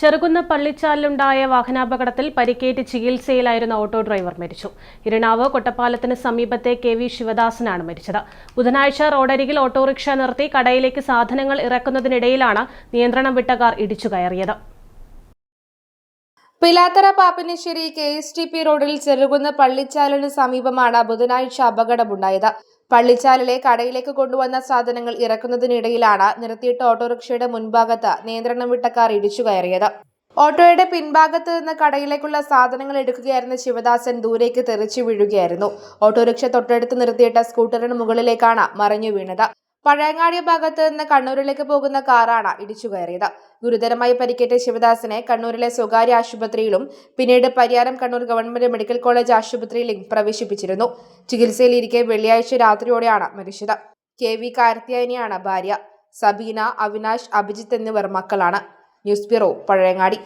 ചെറുകുന്ന പള്ളിച്ചാലിലുണ്ടായ വാഹനാപകടത്തിൽ പരിക്കേറ്റ് ചികിത്സയിലായിരുന്ന ഓട്ടോ ഡ്രൈവർ മരിച്ചു. ഇരണാവ് കൊട്ടപ്പാലത്തിന് സമീപത്തെ കെ വി ശിവദാസനാണ് മരിച്ചത്. ബുധനാഴ്ച റോഡരികിൽ ഓട്ടോറിക്ഷ നിർത്തി കടയിലേക്ക് സാധനങ്ങൾ ഇറക്കുന്നതിനിടയിലാണ് നിയന്ത്രണം വിട്ട കാർ ഇടിച്ചു കയറിയത്. Pilathara Pappinissery K S T P റോഡിൽ ചെറുകുന്ന് പള്ളിച്ചാലിന് സമീപമാണ് ബുധനാഴ്ച അപകടമുണ്ടായത്. പള്ളിച്ചാലിലെ കടയിലേക്ക് കൊണ്ടുവന്ന സാധനങ്ങൾ ഇറക്കുന്നതിനിടയിലാണ് നിർത്തിയിട്ട ഓട്ടോറിക്ഷയുടെ മുൻഭാഗത്ത് നിയന്ത്രണം വിട്ട കാർ ഇടിച്ചു കയറിയത്. ഓട്ടോയുടെ പിൻഭാഗത്ത് നിന്ന് കടയിലേക്കുള്ള സാധനങ്ങൾ എടുക്കുകയായിരുന്ന ശിവദാസൻ ദൂരേക്ക് തെറിച്ചു വീഴുകയായിരുന്നു. ഓട്ടോറിക്ഷ തൊട്ടടുത്ത് നിർത്തിയിട്ട സ്കൂട്ടറിന് മുകളിലേക്കാണ് മറിഞ്ഞു വീണത്. പഴയങ്ങാടി ഭാഗത്ത് നിന്ന് കണ്ണൂരിലേക്ക് പോകുന്ന കാറാണ് ഇടിച്ചു കയറിയത് ഗുരുതരമായി പരിക്കേറ്റ ശിവദാസിനെ കണ്ണൂരിലെ സ്വകാര്യ ആശുപത്രിയിലും പിന്നീട് Pariyaram Kannur government medical college ആശുപത്രിയിലും പ്രവേശിപ്പിച്ചിരുന്നു. ചികിത്സയിലിരിക്കെ വെള്ളിയാഴ്ച രാത്രിയോടെയാണ് മരിച്ചത്. കെ വി കാർത്തിയാനിയാണ് ഭാര്യ. സബീന അവിനാഷ് അഭിജിത്ത് എന്നിവർ മക്കളാണ്. News bureau Pazhayangadi.